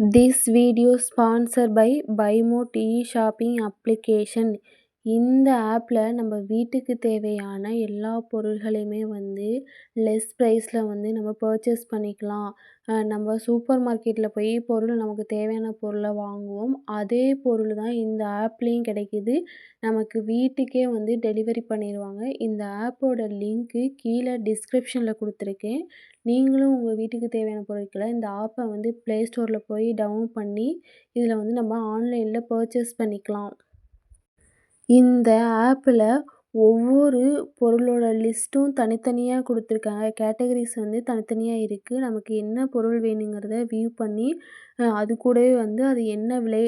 This video sponsored by Buymote e-shopping application. இந்த ஆப்பில் நம்ம வீட்டுக்கு தேவையான எல்லா பொருள்களையுமே வந்து லெஸ் ப்ரைஸில் வந்து நம்ம பர்ச்சேஸ் பண்ணிக்கலாம். நம்ம சூப்பர் மார்க்கெட்டில் போய் பொருள் நமக்கு தேவையான பொருளை வாங்குவோம். அதே பொருள் தான் இந்த ஆப்லேயும் கிடைக்கிது. நமக்கு வீட்டுக்கே வந்து டெலிவரி பண்ணிடுவாங்க. இந்த ஆப்போட லிங்க்கு கீழே டிஸ்கிரிப்ஷனில் கொடுத்துருக்கேன். நீங்களும் உங்கள் வீட்டுக்கு தேவையான பொருட்களை இந்த ஆப்பை வந்து ப்ளே ஸ்டோரில் போய் டவுன் பண்ணி இதில் வந்து நம்ம ஆன்லைனில் பர்ச்சேஸ் பண்ணிக்கலாம். இந்த ஆப்பில் ஒவ்வொரு பொருளோட லிஸ்ட்டும் தனித்தனியாக கொடுத்துருக்காங்க. கேட்டகரிஸ் வந்து தனித்தனியாக இருக்குது. நமக்கு என்ன பொருள் வேணுங்கிறத வியூ பண்ணி அது கூடவே வந்து அது என்ன விலை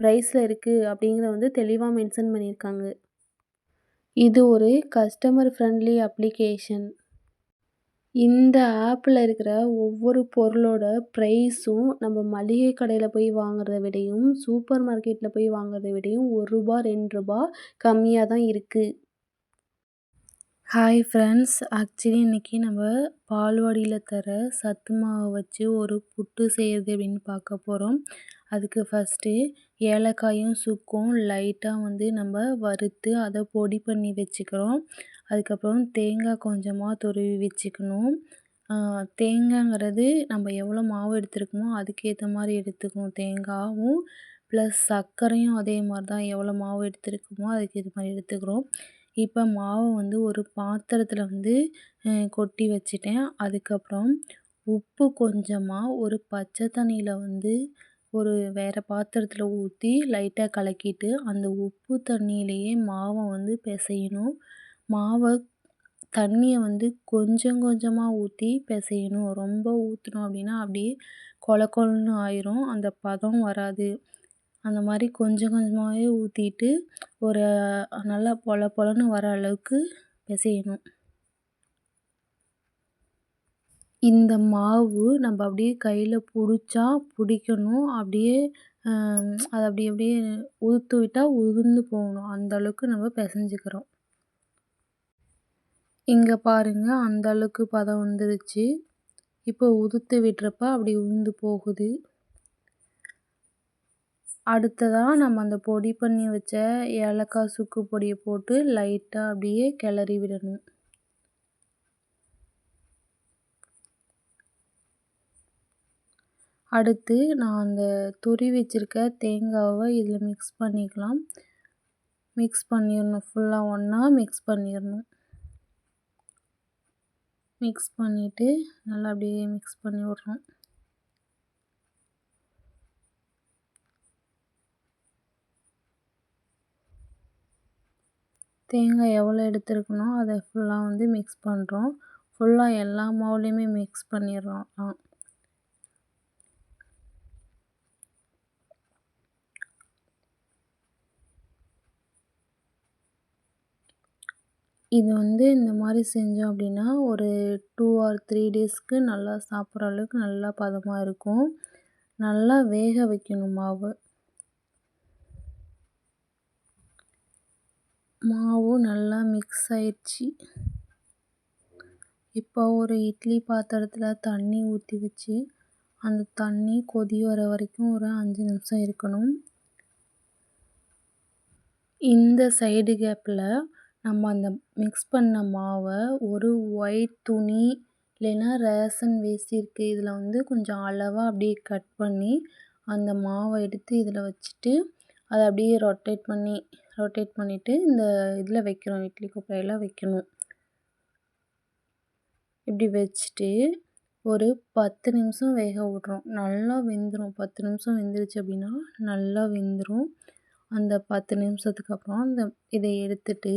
ப்ரைஸில் இருக்குது அப்படிங்கிறத வந்து தெளிவாக மென்ஷன் பண்ணியிருக்காங்க. இது ஒரு கஸ்டமர் ஃப்ரெண்ட்லி அப்ளிகேஷன். இந்த ஆப்பில் இருக்கிற ஒவ்வொரு பொருளோட ப்ரைஸும் நம்ம மளிகை கடையில் போய் வாங்குறத விடையும் சூப்பர் மார்க்கெட்டில் போய் வாங்குறத விடையும் ஒரு ரூபா ரெண்டு ரூபா கம்மியாக தான் இருக்குது. ஹாய் ஃப்ரெண்ட்ஸ் ஆக்சுவலி இன்றைக்கி நம்ம பால்வாடியில் தர சத்து மாவை வச்சு ஒரு புட்டு செய்கிறது அப்படின்னு பார்க்க போகிறோம். அதுக்கு ஃபஸ்ட்டு ஏலக்காயும் சுக்கும் லைட்டாக வந்து நம்ம வறுத்து அதை பொடி பண்ணி வச்சுக்கிறோம். அதுக்கப்புறம் தேங்காய் கொஞ்சமாக துருவி வச்சுக்கணும். தேங்காய்ங்கிறது நம்ம எவ்வளோ மாவு எடுத்துருக்கோமோ அதுக்கேற்ற மாதிரி எடுத்துக்கணும் தேங்காயும் ப்ளஸ் சர்க்கரையும் அதே மாதிரி தான் எவ்வளோ மாவு எடுத்துருக்கோமோ அதுக்கேற்ற மாதிரி எடுத்துக்கிறோம். இப்போ மாவை வந்து ஒரு பாத்திரத்தில் வந்து கொட்டி வச்சுட்டேன். அதுக்கப்புறம் உப்பு கொஞ்சமாக ஒரு பச்சை தண்ணியில் வந்து ஒரு வேறு பாத்திரத்தில் ஊற்றி லைட்டாக கலக்கிட்டு அந்த உப்பு தண்ணியிலேயே மாவை வந்து பிசையணும். மாவை தண்ணியை வந்து கொஞ்சம் கொஞ்சமாக ஊற்றி பிசையணும். ரொம்ப ஊற்றினோம் அப்படின்னா அப்படியே கொல கொலன்னு ஆயிரும். அந்த பதம் வராது. அந்த மாதிரி கொஞ்சம் கொஞ்சமாகவே ஊற்றிட்டு ஒரு நல்லா பொல பொலன்னு வர அளவுக்கு பிசையணும். இந்த மாவு நம்ம அப்படியே கையில் பிடிச்சா பிடிக்கணும். அப்படியே அதை அப்படி அப்படியே உதுத்து விட்டால் உதிர்ந்து போகணும். அந்த அளவுக்கு நம்ம பிசைஞ்சிக்கிறோம் இங்கே பாருங்கள் அந்த அளவுக்கு பதம் வந்துருச்சு. இப்போ உதுத்து விடுறப்ப அப்படி உதிர்ந்து போகுது. அடுத்ததாக நம்ம அந்த பொடி பண்ணி வச்ச ஏலக்காய் சுக்கு பொடியை போட்டு லைட்டாக அப்படியே கிளறி விடணும். அடுத்து நான் அந்த துருவி வச்சுருக்க தேங்காவை இதில் மிக்ஸ் பண்ணிக்கலாம். மிக்ஸ் பண்ணிடணும் ஃபுல்லாக ஒன்றா மிக்ஸ் பண்ணிடணும். மிக்ஸ் பண்ணிவிட்டு நல்லா அப்படியே மிக்ஸ் பண்ணி விட்றோம். தேங்காய் எவ்வளோ எடுத்துருக்கணும் அதை ஃபுல்லாக வந்து மிக்ஸ் பண்ணுறோம். ஃபுல்லாக எல்லா மாவுலேயுமே மிக்ஸ் பண்ணிடுறோம். இது வந்து இந்த மாதிரி செஞ்சோம் அப்படின்னா ஒரு டூ ஆர் த்ரீ டேஸ்க்கு நல்லா சாப்பிட்ற அளவுக்கு நல்லா பதமாக இருக்கும். நல்லா வேக வைக்கணும் மாவு. மாவு நல்லா மிக்ஸ் ஆயிடுச்சு. இப்போ ஒரு இட்லி பாத்திரத்தில் தண்ணி ஊற்றி வச்சு அந்த தண்ணி கொதி வர வரைக்கும் ஒரு அஞ்சு நிமிஷம் இருக்கணும். இந்த சைடு கேப்பில் நம்ம அந்த மிக்ஸ் பண்ண மாவை ஒரு ஒயிட் துணி இல்லைன்னா ரேஷன் வேஷ்டி இருக்குது. இதில் வந்து கொஞ்சம் அளவாக அப்படியே கட் பண்ணி அந்த மாவை எடுத்து இதில் வச்சுட்டு அதை அப்படியே ரொட்டேட் பண்ணி ரொட்டேட் பண்ணிவிட்டு இந்த இதில் வைக்கிறோம் இட்லி குப்பையில் வைக்கணும். இப்படி வச்சுட்டு ஒரு பத்து நிமிஷம் வேக விட்றோம். நல்லா வெந்துடும் பத்து நிமிஷம் வெந்துருச்சு அப்படின்னா நல்லா வெந்துடும். அந்த பத்து நிமிஷத்துக்கு அப்புறம் அந்த இதை எடுத்துட்டு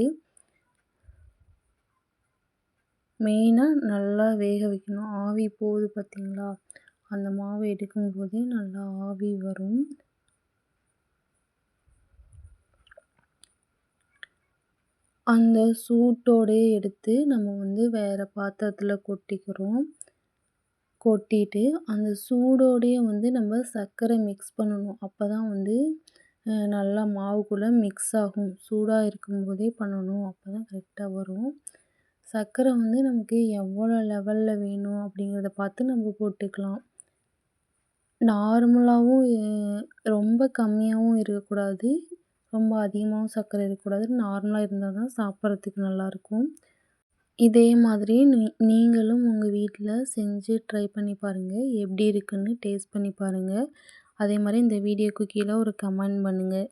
மெயினாக நல்லா வேக வைக்கணும். ஆவி போகுது பார்த்திங்களா அந்த மாவை எடுக்கும்போதே நல்லா ஆவி வரும். அந்த சூட்டோடயே எடுத்து நம்ம வந்து வேறு பாத்திரத்தில் கொட்டிக்கிறோம். கொட்டிட்டு அந்த சூடோடயே வந்து நம்ம சர்க்கரை மிக்ஸ் பண்ணணும். அப்போ தான் வந்து நல்லா மாவுக்குள்ளே மிக்ஸ் ஆகும். சூடாக இருக்கும்போதே பண்ணணும். அப்போ தான் கரெக்டாக வரும். சர்க்கரை வந்து நமக்கு எவ்வளோ லெவலில் வேணும் அப்படிங்கிறத பார்த்து நம்ம போட்டுக்கலாம். நார்மலாகவும் ரொம்ப கம்மியாகவும் இருக்கக்கூடாது. ரொம்ப அதிகமாகவும் சர்க்கரை இருக்கக்கூடாது. நார்மலாக இருந்தால் தான் சாப்பிட்றதுக்கு நல்லாயிருக்கும். இதே மாதிரி நீ நீங்களும் உங்கள் வீட்டில் செஞ்சு ட்ரை பண்ணி பாருங்கள் எப்படி இருக்குன்னு டேஸ்ட் பண்ணி பாருங்க. அதே மாதிரி இந்த வீடியோக்கு கீழே ஒரு கமெண்ட் பண்ணுங்கள்